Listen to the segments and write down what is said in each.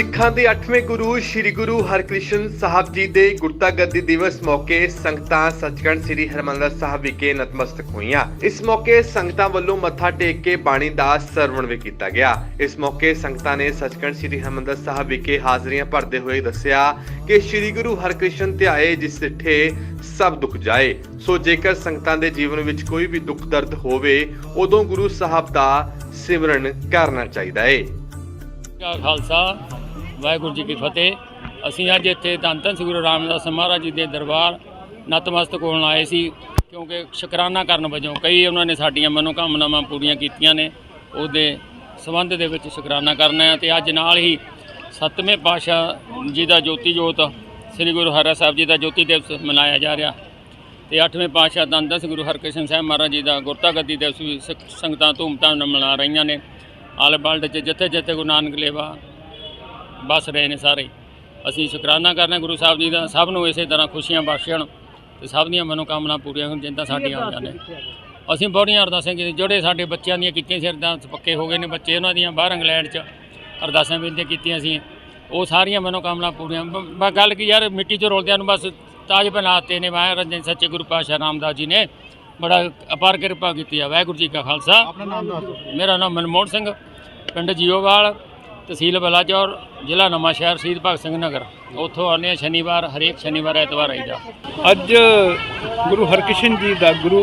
ਸਿੱਖਾਂ ਦੇ 8ਵੇਂ ਗੁਰੂ ਸ੍ਰੀ ਗੁਰੂ ਹਰਕ੍ਰਿਸ਼ਨ ਸਾਹਿਬ ਜੀ ਦੇ ਗੁਰਤਾ ਗੱਦੀ ਦਿਵਸ ਮੌਕੇ ਸੰਗਤਾਂ ਸੱਚਖੰਡ ਸ੍ਰੀ ਹਰਿਮੰਦਰ ਸਾਹਿਬ ਵਿਖੇ ਨਤਮਸਤਕ ਹੋਈਆਂ। ਇਸ ਮੌਕੇ ਸੰਗਤਾਂ ਵੱਲੋਂ ਮੱਥਾ ਟੇਕ ਕੇ ਬਾਣੀ ਦਾ ਸਰਵਣ ਵੀ ਕੀਤਾ ਗਿਆ। ਇਸ ਮੌਕੇ ਸੰਗਤਾਂ ਨੇ ਸੱਚਖੰਡ ਸ੍ਰੀ ਹਰਿਮੰਦਰ ਸਾਹਿਬ ਵਿਖੇ ਹਾਜ਼ਰੀਆਂ ਭਰਦੇ ਹੋਏ ਦੱਸਿਆ ਕਿ ਸ੍ਰੀ ਗੁਰੂ ਹਰਕ੍ਰਿਸ਼ਨ ਧਿਆਏ ਜਿਸ ਸਿੱਠੇ ਸਭ ਦੁੱਖ ਜਾਏ। ਸੋ ਜੇਕਰ ਸੰਗਤਾਂ ਦੇ ਜੀਵਨ ਵਿੱਚ ਕੋਈ ਵੀ ਦੁੱਖ ਦਰਦ ਹੋਵੇ, ਉਦੋਂ ਗੁਰੂ ਸਾਹਿਬ ਦਾ ਸਿਮਰਨ ਕਰਨਾ ਚਾਹੀਦਾ ਏ। ਖਾਲਸਾ ਵਾਹਿਗੁਰੂ ਜੀ ਕੀ ਫਤਿਹ। ਅਸੀਂ ਅੱਜ ਇੱਥੇ ਧੰਨ ਧੰਨ ਸ੍ਰੀ ਗੁਰੂ ਰਾਮਦਾਸ ਮਹਾਰਾਜ ਜੀ ਦੇ ਦਰਬਾਰ ਨਤਮਸਤਕ ਹੋਣ ਆਏ ਸੀ, ਕਿਉਂਕਿ ਸ਼ੁਕਰਾਨਾ ਕਰਨ ਵਜੋਂ ਕਈ ਉਹਨਾਂ ਨੇ ਸਾਡੀਆਂ ਮਨੋਕਾਮਨਾਵਾਂ ਪੂਰੀਆਂ ਕੀਤੀਆਂ ਨੇ। ਉਹਦੇ ਸੰਬੰਧ ਦੇ ਵਿੱਚ ਸ਼ੁਕਰਾਨਾ ਕਰਨਾ ਹੈ ਤੇ ਅੱਜ ਨਾਲ ਹੀ ਸੱਤਵੇਂ ਪਾਤਸ਼ਾਹ ਜੀ ਦਾ ਜੋਤੀ ਜੋਤ, ਸ੍ਰੀ ਗੁਰੂ ਹਰਿ ਸਾਹਿਬ ਜੀ ਦਾ ਜੋਤੀ ਦਿਵਸ ਮਨਾਇਆ ਜਾ ਰਿਹਾ। ਤੇ 8ਵੇਂ ਪਾਤਸ਼ਾਹ ਧੰਨ ਧੰਨ ਗੁਰੂ ਹਰਕ੍ਰਿਸ਼ਨ ਸਾਹਿਬ ਮਹਾਰਾਜ ਜੀ ਦਾ ਗੁਰਤਾ ਗੱਦੀ ਦਿਵਸ ਵੀ ਸਿੱਖ ਸੰਗਤਾਂ ਧੂਮਧਾਮ ਨਾਲ ਮਨਾ ਰਹੀਆਂ ਨੇ। ਆਲੇ ਬਲਦ 'ਚ ਜਿੱਥੇ ਜਿੱਥੇ ਗੁਰੂ ਨਾਨਕ ਲੇਵਾ ਬਸ ਰਹੇ ਨੇ ਸਾਰੇ। ਅਸੀਂ ਸ਼ੁਕਰਾਨਾ ਕਰਨਾ ਗੁਰੂ ਸਾਹਿਬ ਜੀ ਦਾ। ਸਭ ਨੂੰ ਇਸੇ ਤਰ੍ਹਾਂ ਖੁਸ਼ੀਆਂ ਬਖਸ਼ਣ ਤੇ ਸਭ ਦੀਆਂ ਮਨੋਕਾਮਨਾ ਪੂਰੀਆਂ ਹੋਣ ਜਿੰਦਾ ਸਾਡੀਆਂ ਹੋਈਆਂ ਨੇ। ਅਸੀਂ ਬੜੀਆਂ ਅਰਦਾਸਾਂ ਕੀਤੀਆਂ। ਜਿਹੜੇ ਸਾਡੇ ਬੱਚਿਆਂ ਦੀਆਂ ਕੀਤੀਆਂ ਸੀ ਅਰਦਾਸ ਪੱਕੇ ਹੋ ਗਏ ਨੇ ਬੱਚੇ ਉਹਨਾਂ ਦੀਆਂ ਬਾਹਰ ਇੰਗਲੈਂਡ 'ਚ ਅਰਦਾਸਾਂ ਬੇਨਤੀਆਂ ਕੀਤੀਆਂ ਸੀ। ਉਹ ਸਾਰੀਆਂ ਮਨੋਕਾਮਨਾ ਪੂਰੀਆਂ। ਬ- ਬ- ਗੱਲ ਕੀ ਯਾਰ ਮਿੱਟੀ 'ਚ ਰੋਲਦਿਆਂ ਨੂੰ ਬਸ ਤਾਜ ਬਣਾਤੇ ਨੇ। ਮਹਾਰਾਜ ਜੀ ਸੱਚੇ ਗੁਰੂ ਪਾਤਸ਼ਾਹ ਰਾਮਦਾਸ ਜੀ ਨੇ ਬੜਾ ਅਪਾਰ ਕਿਰਪਾ ਕੀਤੀ ਆ। ਵਾਹਿਗੁਰੂ ਜੀ ਕਾ ਖਾਲਸਾ। ਆਪਣਾ ਨਾਮ ਦੱਸੋ ਮੇਰਾ ਨਾਮ ਮਨਮੋਹਨ ਸਿੰਘ ਪਿੰਡ ਜੀਓਵਾਲ। ਤਹਿਸੀਲ ਬਲਾਚੌਰ ਜ਼ਿਲ੍ਹਾ ਨਵਾਂ ਸ਼ਹਿਰ ਸ਼ਹੀਦ ਭਗਤ ਸਿੰਘ ਨਗਰ। ਉੱਥੋਂ ਆਉਂਦੇ ਹਾਂ ਸ਼ਨੀਵਾਰ ਹਰੇਕ ਸ਼ਨੀਵਾਰ ਐਤਵਾਰ ਆਈਦਾ। ਅੱਜ ਗੁਰੂ ਹਰਕ੍ਰਿਸ਼ਨ ਜੀ ਦਾ ਗੁਰੂ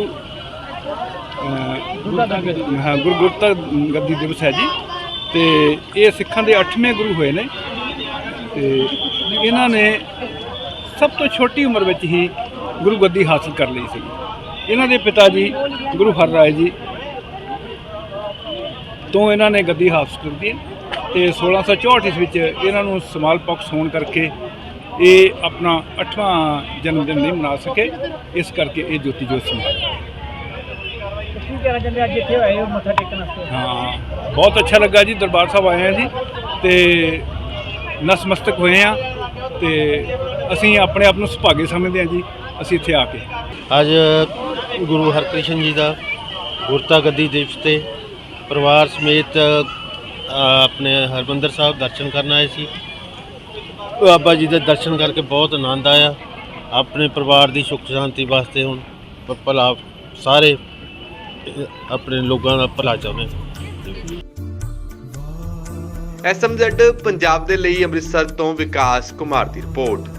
ਹਾਂ ਗੁਰੂ ਗੁਰਤਾ ਗੱਦੀ ਦਿਵਸ ਹੈ ਜੀ। ਤੇ ਇਹ ਸਿੱਖਾਂ ਦੇ 8ਵੇਂ ਗੁਰੂ ਹੋਏ ਨੇ। ਤੇ ਇਹਨਾਂ ਨੇ ਸਭ ਤੋਂ ਛੋਟੀ ਉਮਰ ਵਿੱਚ ਹੀ ਗੁਰੂ ਗੱਦੀ ਹਾਸਲ ਕਰ ਲਈ ਸੀ। ਇਹਨਾਂ ਦੇ ਪਿਤਾ ਜੀ ਗੁਰੂ ਹਰਰਾਏ ਜੀ ਤੋਂ ਇਹਨਾਂ ਨੇ ਗੱਦੀ ਹਾਸਲ ਕੀਤੀ ਤੇ 1664 ਇਸ ਵਿੱਚ ਇਹਨਾਂ ਨੂੰ ਸਮਾਲ ਪਾਕਸ ਹੋਣ ਕਰਕੇ ਇਹ ਆਪਣਾ 8ਵਾਂ ਜਨਮ ਦਿਨ ਨਹੀਂ ਮਨਾ ਸਕੇ। ਇਸ ਕਰਕੇ ਇਹ ਜੋਤੀ ਜੋਤ ਸੰਭਾਲਿਆ ਹਾਂ, ਬਹੁਤ ਅੱਛਾ ਲੱਗਾ ਜੀ, ਦਰਬਾਰ ਸਾਹਿਬ ਆਏ ਆ ਜੀ ਤੇ ਨਸਮਸਤਕ ਹੋਏ ਆ ਤੇ ਅਸੀਂ ਆਪਣੇ ਆਪ ਨੂੰ ਸੁਭਾਗੇ ਸਮਝਦੇ ਆ ਜੀ, ਅਸੀਂ ਇੱਥੇ ਆ ਕੇ। ਅੱਜ ਗੁਰੂ ਹਰਕ੍ਰਿਸ਼ਨ ਜੀ ਦਾ ਗੁਰਤਾ ਗੱਦੀ ਦਿਵਸ ਤੇ ਪਰਿਵਾਰ ਸਮੇਤ ਆਪਣੇ ਹਰਮੰਦਰ ਸਾਹਿਬ ਦਰਸ਼ਨ ਕਰਨ ਆਏ ਸੀ। ਬਾਬਾ ਜੀ ਦੇ ਦਰਸ਼ਨ ਕਰਕੇ ਬਹੁਤ ਆਨੰਦ ਆਇਆ। ਆਪਣੇ ਪਰਿਵਾਰ ਦੀ ਸੁੱਖ ਸ਼ਾਂਤੀ ਵਾਸਤੇ ਹੁਣ ਭਲਾ ਸਾਰੇ ਆਪਣੇ ਲੋਕਾਂ ਦਾ ਭਲਾ ਚਾਹੁੰਦੇ ਹਾਂ ਐਸਐਮਜ਼ੈਡ ਪੰਜਾਬ ਦੇ ਲਈ ਅੰਮ੍ਰਿਤਸਰ ਤੋਂ ਵਿਕਾਸ ਕੁਮਾਰ ਦੀ ਰਿਪੋਰਟ।